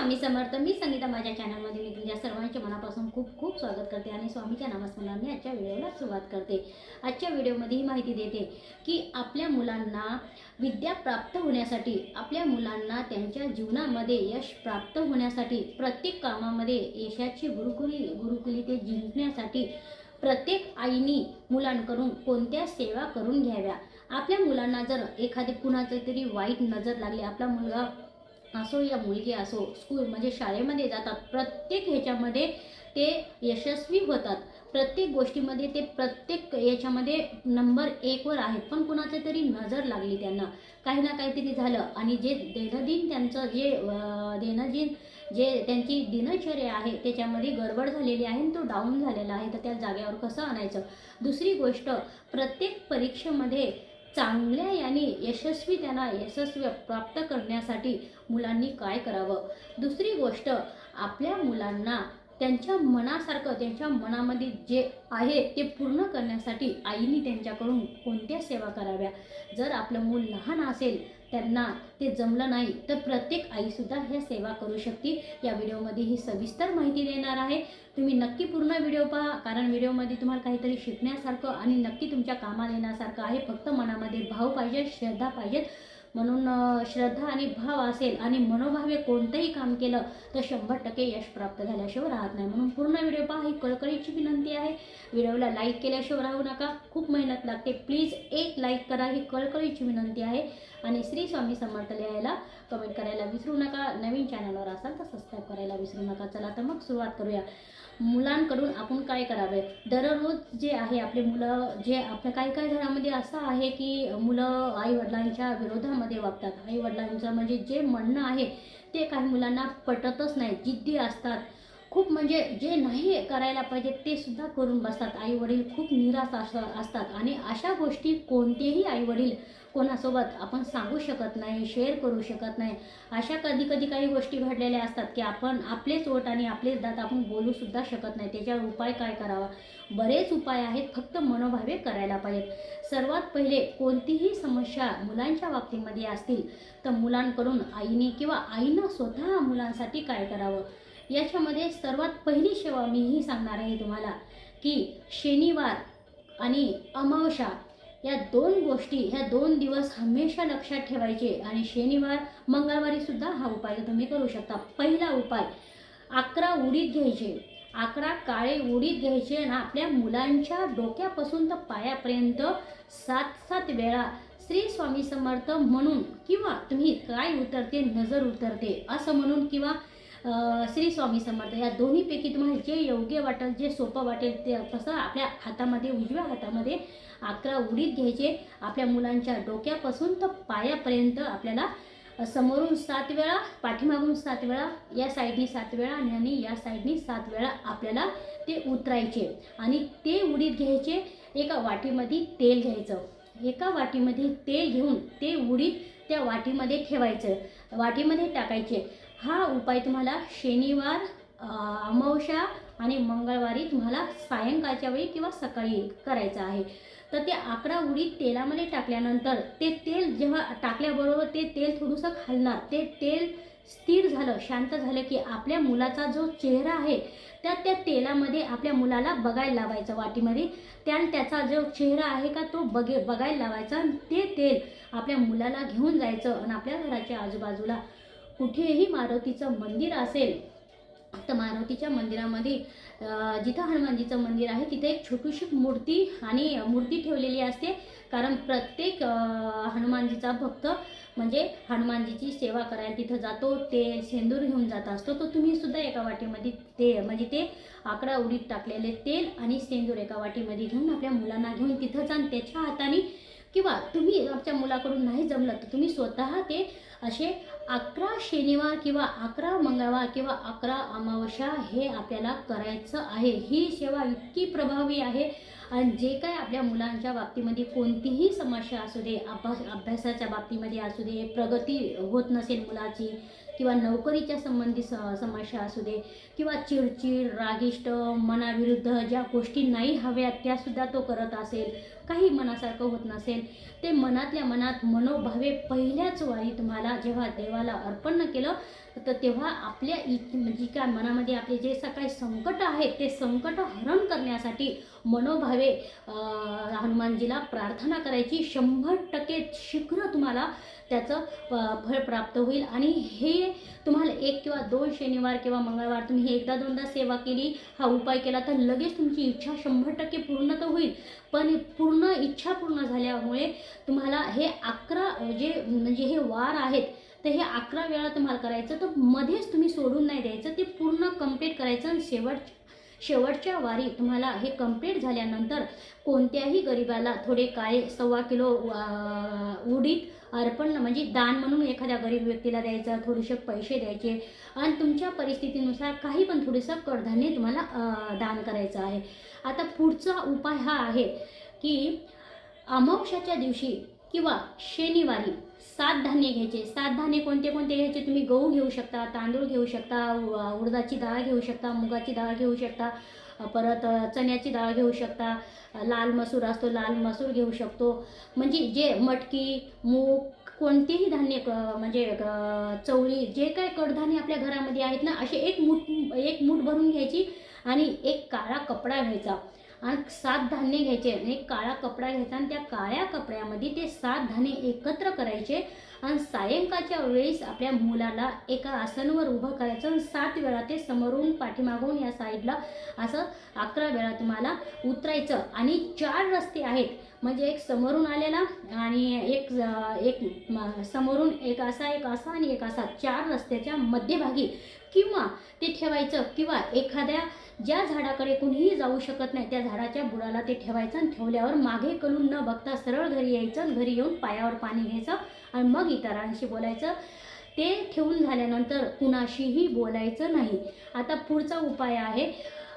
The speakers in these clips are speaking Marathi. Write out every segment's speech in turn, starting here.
स्वामी समर्थ मी संगीता माझ्या चॅनलमध्ये मी तुमच्या सर्वांचे मनापासून खूप खूप स्वागत करते आणि स्वामीच्या नामस्मरणाने आजच्या व्हिडिओला सुरुवात करते. आजच्या व्हिडिओमध्ये ही माहिती देते की आपल्या मुलांना विद्या प्राप्त होण्यासाठी आपल्या मुलांना त्यांच्या जीवनामध्ये यश प्राप्त होण्यासाठी प्रत्येक कामामध्ये यशाची गुरुकुली गुरुकुली ते जिंकण्यासाठी प्रत्येक आईनी मुलांकडून कोणत्या सेवा करून घ्याव्या? आपल्या मुलांना जर एखादी कुणाचं तरी वाईट नजर लागली आपला मुलगा असो या मुलगी असो स्कूल म्हणजे शाळेमध्ये जातात प्रत्येक ह्याच्यामध्ये ते यशस्वी होतात. प्रत्येक गोष्टीमध्ये ते प्रत्येक याच्यामध्ये नंबर एकवर आहेत पण कुणाचं तरी नजर लागली त्यांना. काही ना काहीतरी झालं आणि जे दैनंदिन त्यांचं जे दैनंदिन जे त्यांची दिनचर्या आहे त्याच्यामध्ये गडबड झालेली आहे आणि तो डाऊन झालेला आहे तर त्या जागेवर कसं आणायचं? दुसरी गोष्ट प्रत्येक परीक्षेमध्ये चांगल्या याने यशस्वी त्यांना यशस्वी प्राप्त करण्यासाठी मुलांनी काय करावं? दुसरी गोष्ट आपल्या मुलांना त्यांच्या मनासारखं त्यांच्या मनामध्ये जे आहे ते पूर्ण करण्यासाठी आईने त्यांच्याकडून कोणत्या सेवा कराव्या? जर आपलं मूल लहान असेल त्यांना ते जमलं नाही तर प्रत्येक आईसुद्धा ह्या सेवा करू शकते या व्हिडिओमध्ये ही सविस्तर माहिती देणार आहे. तुम्ही नक्की पूर्ण व्हिडिओ पहा कारण व्हिडिओमध्ये तुम्हाला काहीतरी शिकण्यासारखं आणि नक्की तुमच्या कामाला येण्यासारखं आहे. फक्त मनामध्ये भाव पाहिजे श्रद्धा पाहिजेत म्हणून श्रद्धा आणि भाव असेल आणि मनोभावे कोणतंही काम केलं तर शंभर टक्के यश प्राप्त झाल्याशिवाय राहत नाही. म्हणून पूर्ण व्हिडिओ पहा ही कळकळीची विनंती आहे. व्हिडिओला लाईक केल्याशिवाय राहू नका. खूप मेहनत लागते. प्लीज एक लाईक करा ही कळकळीची विनंती आहे. आणि श्री स्वामी समर्थ लिहायला कमेंट करायला विसरू नका. नवीन चॅनलवर असाल तर सबस्क्राईब करायला विसरू नका. चला तर मग सुरुवात करूया. मुलांकडून आपण काय करावे? दररोज जे आहे आपले मुलं जे आपल्या काही काही घरामध्ये असं आहे की मुलं आई वडिलांच्या विरोधामध्ये वागतात. आई वडिलांचं म्हणजे जे म्हणणं आहे ते काही मुलांना पटतच नाही. जिद्दी असतात. खूप म्हणजे जे नाही करायला पाहिजे ते सुद्धा करून बसतात. आई वडील खूप निराश असतात आणि अशा गोष्टी कोणतेही आई वडील कोणासोबत आपण सांगू शकत नाही शेअर करू शकत नाही. अशा कधी कधी काही गोष्टी घडलेल्या असतात की आपण आपलेच ओट आणि आपलेच दात आपण बोलू सुद्धा शकत नाही. त्याच्यावर उपाय काय करावा? बरेच उपाय आहेत फक्त मनोभावे करायला पाहिजेत. सर्वात पहिले कोणतीही समस्या मुलांच्या बाबतीमध्ये असतील तर मुलांकडून आईने किंवा आईनं स्वतः मुलांसाठी काय करावं? याच्यामध्ये सर्वात पहिली सेवा मी ही सांगणार आहे तुम्हाला की शनिवार आणि अमावस्या या दोन गोष्टी ह्या दोन दिवस हमेशा लक्षात ठेवायचे आणि शनिवार मंगळवारी सुद्धा हा उपाय तुम्ही करू शकता. पहिला उपाय अकरा उडीत घ्यायचे. अकरा काळे उडीत घ्यायचे आणि आपल्या मुलांच्या डोक्यापासून तर पायापर्यंत सात सात वेळा श्री स्वामी समर्थ म्हणून किंवा तुम्ही काय उतरते नजर उतरते असं म्हणून किंवा श्री स्वामी समर्थ या दोन्हीपैकी तुम्हाला जे योग्य वाटेल जे सोपं वाटेल ते तसं आपल्या हातामध्ये उजव्या हातामध्ये अकरा उडीत घ्यायचे. आपल्या मुलांच्या डोक्यापासून तर पायापर्यंत आपल्याला समोरून सात वेळा पाठीमागून सात वेळा या साईडनी सात वेळा आणि या साईडनी सात वेळा आपल्याला ते उतरायचे. आणि ते उडीत घ्यायचे एका वाटीमध्ये तेल घ्यायचं. एका वाटीमध्ये तेल घेऊन ते उडीत त्या वाटीमध्ये ठेवायचं. वाटीमध्ये टाकायचे. हा उपाय तुम्हाला शनिवार अमावस्या आणि मंगळवारी तुम्हाला सायंकाळच्या वेळी किंवा सकाळी करायचं आहे. तर ते आकडा उडीद तेलामध्ये टाकल्यानंतर ते तेल जेव्हा टाकल्याबरोबर ते तेल थोडंसं खालणार ते तेल स्थिर झालं शांत झालं की आपल्या मुलाचा जो चेहरा आहे त्या त्या तेलामध्ये आपल्या मुलाला बघायला लावायचं वाटीमध्ये. त्या त्याचा जो चेहरा आहे का तो बघे बघायला लावायचा आणि ते तेल आपल्या मुलाला घेऊन जायचं आणि आपल्या घराच्या आजूबाजूला. कुठेही मारुतीचं मंदिर असेल तर मारुतीच्या मंदिरामध्ये जिथं हनुमानजीचं मंदिर आहे तिथे एक छोटीशी मूर्ती आणि मूर्ती ठेवलेली असते. कारण प्रत्येक हनुमानजीचा भक्त म्हणजे हनुमानजीची सेवा करायला तिथं जातो ते सेंदूर घेऊन जात असतो. तर तुम्ही सुद्धा एका वाटीमध्ये ते म्हणजे ते आकडा उडीत टाकलेले तेल आणि सेंदूर एका वाटीमध्ये घेऊन आपल्या मुलांना घेऊन तिथं जाऊन त्याच्या हाताने किंवा तुम्ही आमच्या मुलाकडून नाही जमलं तर तुम्ही स्वतः ते असे अकरा शनिवार किंवा अकरा मंगळवार किंवा अकरा अमावस्या हे आपल्याला करायचं आहे. ही सेवा इतकी प्रभावी आहे आणि जे काय आपल्या मुलांच्या बाबतीमध्ये कोणतीही समस्या असू दे अभ्यास अभ्यासाच्या बाबतीमध्ये असू दे प्रगती होत नसेल मुलाची किंवा नोकरीच्या संबंधी स समस्या असू दे किंवा चिडचिड रागिष्ट मनाविरुद्ध ज्या गोष्टी नाही हव्यात त्यासुद्धा तो करत असेल. काही मनासारखं होत नसेल. ते मनातल्या मनात मनोभावे पहिल्याच वारी तुम्हाला जेव्हा देवाला अर्पण केलं तर तेव्हा आपल्या इ म्हणजे काय मनामध्ये आपले जे सकाळी संकट आहेत ते संकट हरण करण्यासाठी मनोभावे हनुमानजीला प्रार्थना करायची. शंभर टक्के शीघ्र तुम्हाला त्याचं फळ प्राप्त होईल. आणि हे तुम्हाला एक किंवा दोन शनिवार किंवा मंगळवार तुम्ही हे एकदा दोनदा सेवा केली हा उपाय केला तर लगेच तुमची इच्छा शंभर टक्के पूर्ण तर होईल. पण पूर्ण पूर्ण इच्छा पूर्ण झाल्यामुळे तुम्हाला हे अकरा जे म्हणजे हे वार आहेत तर हे अकरा वेळा तुम्हाला करायचं तर मध्येच तुम्ही सोडून नाही द्यायचं ते पूर्ण कंप्लीट करायचं आणि शेवट शेवटच्या वारी तुम्हाला हे कंप्लीट झाल्यानंतर कोणत्याही गरिबाला थोडे काळे सव्वा किलो उडीत उडीद अर्पण म्हणजे दान म्हणून एखाद्या गरीब व्यक्तीला द्यायचं थोडेसे पैसे द्यायचे आणि तुमच्या परिस्थितीनुसार काही पण थोडंसं कडधान्य तुम्हाला दान करायचं आहे. आता पुढचा उपाय हा आहे की अमावश्याच्या दिवशी किंवा शनिवारी सात धान्य घ्यायचे. सात धान्य कोणते कोणते घ्यायचे? तुम्ही गहू घेऊ शकता तांदूळ घेऊ शकता उ- उडदाची डाळ घेऊ शकता मुगाची डाळ घेऊ शकता परत चण्याची डाळ घेऊ शकता लाल मसूर असतो लाल मसूर घेऊ शकतो. म्हणजे जे मटकी मूग कोणतेही धान्य क- म्हणजे चवळी जे काय कडधान्य आपल्या घरामध्ये आहेत ना असे एक मूठ एक मूठ भरून घ्यायची आणि एक काळा कपडा घ्यायचा. आणि सात धान्य घ्यायचे आणि एक काळा कपडा घ्यायचा आणि त्या काळ्या कपड्यामध्ये ते सात धान्य एकत्र करायचे. आणि सायंकाळच्या वेळेस आपल्या मुलाला एका आसनवर उभं करायचं आणि सात वेळा ते समोरून पाठीमागून या साईडला असं अकरा वेळा तुम्हाला उतरायचं. आणि चार रस्ते आहेत. म्हणजे एक समोरून आलेला आणि एक एक समोरून एक असा एक असा आणि एक असा. चार रस्त्याच्या मध्यभागी. किंवा ते ठेवायचं किंवा एखाद्या ज्या झाडाकडे कुणीही जाऊ शकत नाही त्या झाडाच्या बुडाला ते ठेवायचं आणि ठेवल्यावर मागे कलून न बघता सरळ घरी यायचं आणि घरी येऊन पायावर पाणी घ्यायचं. आणि मग इतरांशी बोलायचं. ते ठेवून झाल्यानंतर कुणाशीही बोलायचं नाही. आता पुढचा उपाय आहे.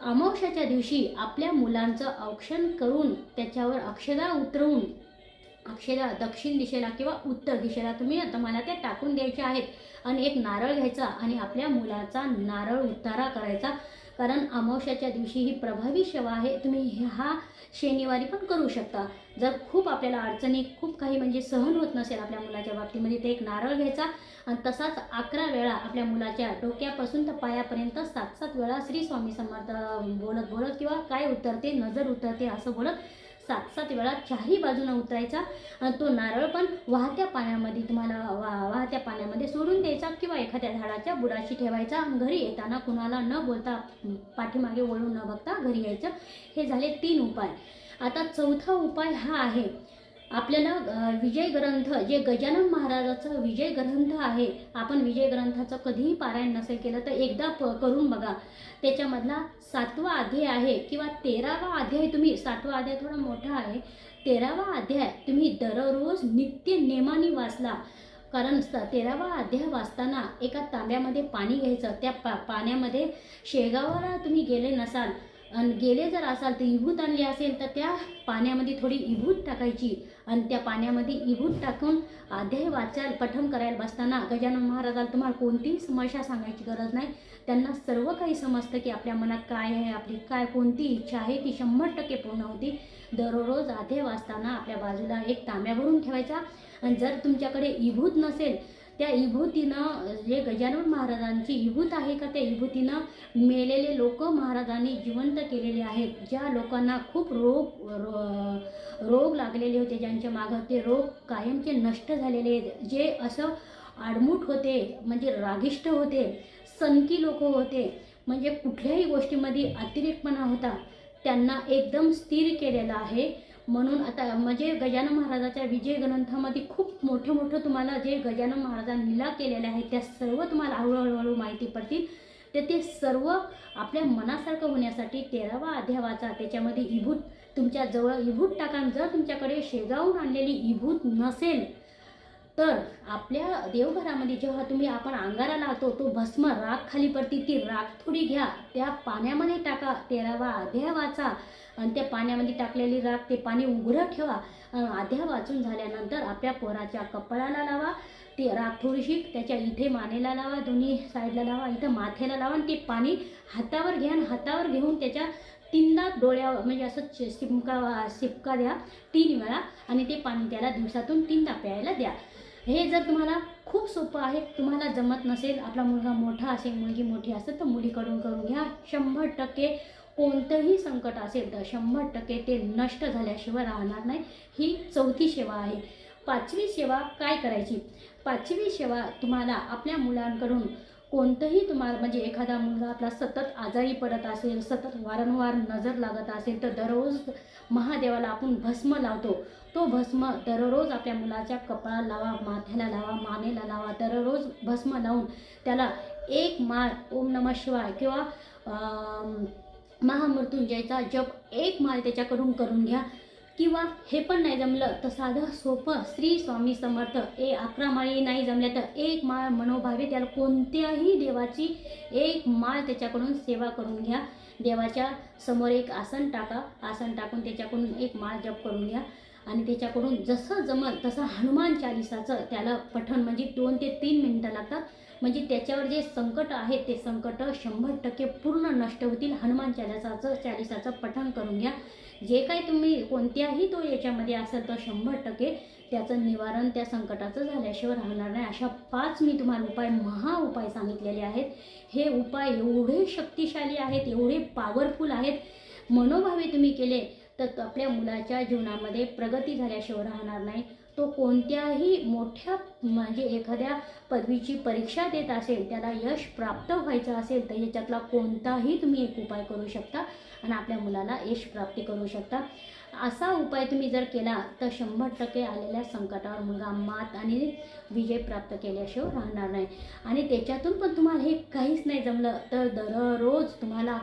अमावश्याच्या दिवशी आपल्या मुलांचं औक्षण करून त्याच्यावर अक्षदा उतरवून अक्षदा दक्षिण दिशेला किंवा उत्तर दिशेला तुम्ही तुम्हाला ते टाकून द्यायचे आहेत. आणि एक नारळ घ्यायचा आणि आपल्या मुलाचा नारळ उतारा करायचा. कारण अमावस्याच्या दिवशी ही प्रभावी सेवा आहे तुम्ही ह्या हा शनिवारी पण करू शकता. जर खूप आपल्याला अडचणी खूप काही म्हणजे सहन होत नसेल आपल्या मुलाच्या बाबतीमध्ये ते एक नारळ घ्यायचा आणि तसाच अकरा वेळा आपल्या मुलाच्या डोक्यापासून तर पायापर्यंत सात सात वेळा श्री स्वामी समर्थ बोलत बोलत किंवा काय उतरते नजर उतरते असं बोलत सात सात वेळा चारही बाजूनं उतरायचा. आणि तो नारळ पण वाहत्या पाण्यामध्ये तुम्हाला वा वाहत्या पाण्यामध्ये सोडून द्यायचा किंवा एखाद्या झाडाच्या बुडाशी ठेवायचा. घरी येताना कुणाला न बोलता पाठीमागे वळून न बघता घरी यायचं. हे झाले तीन उपाय. आता चौथा उपाय हा आहे. आपल्याला विजय ग्रंथ जे गजानन महाराजाचं विजय ग्रंथ आहे आपण विजय ग्रंथाचं कधीही पारायण नसेल केलं तर एकदा प करून बघा. त्याच्यामधला सातवा अध्याय आहे किंवा तेरावा अध्याय तुम्ही सातवा अध्याय थोडा मोठा आहे तेरावा अध्याय तुम्ही दररोज नित्य नेमाने वाचला. कारण तेरावा अध्याय वाचताना एका तांब्यामध्ये पाणी घ्यायचं त्या पा पाण्यामध्ये शेगावाला तुम्ही गेले नसाल आणि गेले जर असाल तर इभूत आणली असेल तर त्या पाण्यामध्ये थोडी इभूत टाकायची. आणि त्या पाण्यामध्ये इभूत टाकून अध्याय वाचायला पठण करायला बसताना गजानन महाराजाला तुम्हाला कोणतीही समस्या सांगायची गरज नाही. त्यांना सर्व काही समजतं की आपल्या मनात काय आहे आपली काय कोणती इच्छा आहे ती शंभर टक्के पूर्ण होती. दररोज अध्याय वाचताना आपल्या बाजूला एक तांब्या भरून ठेवायचा. आणि जर तुमच्याकडे इभूत नसेल त्या विभूतीनं जे गजानन महाराजांची इभूत आहे का त्या विभूतीनं मेलेले लोक महाराजांनी जिवंत केलेले आहेत ज्या लोकांना खूप रोग रो- रोग लागलेले होते ज्यांच्या मागं ते रोग कायमचे नष्ट झालेले आहेत. जे असं आडमूट होते म्हणजे रागिष्ट होते सनकी लोक होते म्हणजे कुठल्याही गोष्टीमध्ये अतिरेकपणा होता त्यांना एकदम स्थिर केलेला आहे म्हणून आता म्हणजे गजानन महाराजाच्या विजय ग्रंथामध्ये खूप मोठं मोठं तुम्हाला जे गजानन महाराजांनी लिला केलेल्या आहेत त्या सर्व तुम्हाला हळूहळू हळू माहिती पडतील. तर ते सर्व आपल्या मनासारखं होण्यासाठी तेरावा अध्याय वाचा त्याच्यामध्ये इभूत तुमच्याजवळ इभूत टाका जर तुमच्याकडे शेगावून आणलेली इभूत नसेल तर आपल्या देवघरामध्ये जेव्हा तुम्ही आपण अंगारा लावतो तो भस्म राख खाली पडती ती राख थोडी घ्या. त्या पाण्यामध्ये टाका तेरावा अध्याय वाचा. आणि त्या पाण्यामध्ये टाकलेली राख ते पाणी उघडं ठेवा. अध्या वाचून झाल्यानंतर आपल्या पोराच्या कपाळाला लावा. ती राख थोडीशी त्याच्या इथे मानेला लावा दोन्ही साईडला लावा इथं माथ्याला लावा. आणि ते पाणी हातावर घ्या आणि हातावर घेऊन त्याच्या तीनदा डोळ्यावर म्हणजे असं चि- शिपका शिपका द्या. तीन वेळा. आणि ते पाणी त्याला दिवसातून तीनदा प्यायला द्या. हे जर तुम्हाला खूप सोपं आहे तुम्हाला जमत नसेल आपला मुलगा मोठा असेल मुलगी मोठी असेल तर मुलीकडून करून घ्या. शंभर टक्के कोणतंही संकट असेल तर शंभर टक्के ते नष्ट झाल्याशिवाय राहणार नाही. ही चौथी सेवा आहे. पाचवी सेवा काय करायची? पाचवी सेवा तुम्हाला आपल्या मुलांकडून कोणतंही तुम्हाला म्हणजे एखादा मुलगा आपला सतत आजारी पडत असेल सतत वारंवार नजर लागत असेल तर दररोज महादेवाला आपण भस्म लावतो. तो भस्म दररोज आपल्या मुलाच्या कपाळाला लावा माथ्याला लावा मानेला लावा दररोज भस्म लावून त्याला एक माळ ओम नमः शिवाय किंवा महामृत्युंजयचा जप एक माळ त्याच्याकडून करून घ्या. किंवा हे पण नाही जमलं तर साधं सोपं श्री स्वामी समर्थ. ए अकरा माळी नाही जमल्या तर एक माळ मनोभावे त्याला कोणत्याही देवाची एक माळ त्याच्याकडून सेवा करून घ्या. देवाच्या समोर एक आसन टाका. आसन टाकून त्याच्याकडून एक माळ जप करून घ्या. आणि त्याच्याकडून जसं जमल तसं हनुमान चालिसाचं त्याला पठण म्हणजे दोन ते तीन मिनटं लागतात. म्हणजे त्याच्यावर जे संकट आहे ते संकट शंभर टक्के पूर्ण नष्ट होतील. हनुमान चालिसाचं चालिसाचं पठण करून घ्या. जे काही तुम्ही कोणत्याही तो याच्यामध्ये असेल तर शंभर टक्के त्याचं निवारण त्या संकटाचं झाल्याशिवाय राहणार नाही. अशा पाच मी तुम्हाला उपाय महा उपाय सांगितलेले आहेत. हे उपाय एवढे शक्तिशाली आहेत एवढे पॉवरफुल आहेत. मनोभावे तुम्ही केले तर आपल्या मुलाच्या जीवनामध्ये प्रगती झाल्याशिवाय राहणार नाही. तो कोणत्याही मोठ्या म्हणजे एखाद्या पदवीची परीक्षा देत असेल त्याला यश प्राप्त व्हायचं असेल तर याच्यातला कोणताही तुम्ही एक उपाय करू शकता आणि आपल्या मुलाला यश प्राप्ती करू शकता. असा उपाय तुम्ही जर केला तर शंभर टक्के आलेल्या संकटावर मुलगा मात आणि विजय प्राप्त केल्याशिवाय राहणार नाही. आणि त्याच्यातून पण तुम्हाला हे काहीच नाही जमलं तर दररोज तुम्हाला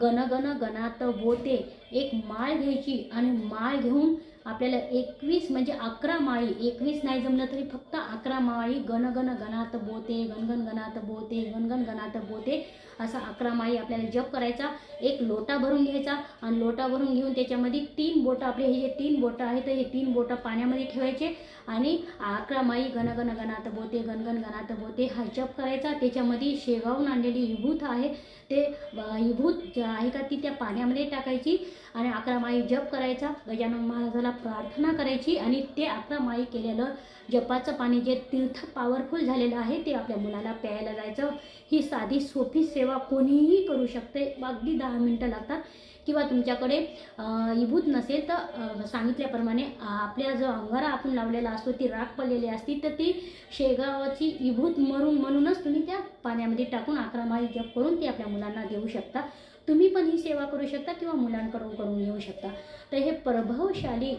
गण गण गणात बोते एक माळ घ्यायची आणि माळ घेऊन आपल्याला एकवीस म्हणजे अकरा माळी एकवीस नाही जमलं तरी फक्त अकरा माळी गणगण गणात बोते गणगण गणात बोते गणगण गणात बोते असा अकरा माळी आपल्याला जप करायचा. एक लोटा भरून घ्यायचा आणि लोटा भरून घेऊन त्याच्यामध्ये तीन बोटं आपले हे जे तीन बोटं आहेत हे तीन बोटं पाण्यामध्ये ठेवायचे आणि अकरा माळी गणगण गणात बोते गणगण गणात बोते हा जप करायचा. त्याच्यामध्ये शेगावून आणलेली विभूत आहे. ते अ, विभूत जे आहे का ती त्या पाण्यामध्ये टाकायची आणि अकरा माई जप करायचा. गजानन महाराजाला प्रार्थना करायची आणि ते अकरा माई केलेलं जपाचं पाणी जे तीर्थ पॉवरफुल झालेलं आहे ते आपल्या मुलाला प्यायला जायचं. ही साधी सोपी सेवा कोणीही करू शकते. अगदी दहा मिनटं लागतात. किंवा तुमच्याकडे अ, विभूत नसेल तर सांगितल्याप्रमाणे आपल्या जो अंगारा आपण लावलेला असतो ती राख पडलेली असती तर ती शेगावाची विभूत मरून म्हणूनच तुम्ही त्या पाण्यामध्ये टाकून अकरा माळी जप करून ती आपल्या मुलांना देऊ शकता. तुम्ही पण ही सेवा करू शकता किंवा मुलांकडून करून घेऊ शकता. तर हे प्रभावशाली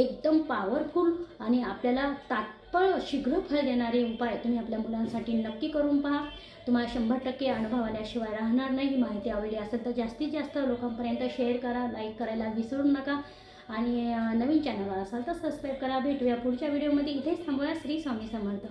एकदम पॉवरफुल आणि आपल्याला तात पण शीघ्र फळ देणारे उपाय तुम्ही आपल्या मुलांसाठी नक्की करून पहा. तुम्हाला शंभर टक्के अनुभव आल्याशिवाय राहणार नाही. ही माहिती आवडली असेल तर जास्तीत जास्त लोकांपर्यंत शेअर करा लाईक करायला विसरू नका. आणि नवीन चॅनलवर असाल तर सबस्क्राईब करा. भेटूया पुढच्या व्हिडिओमध्ये इथेच थांबूया. श्री स्वामी समर्थ.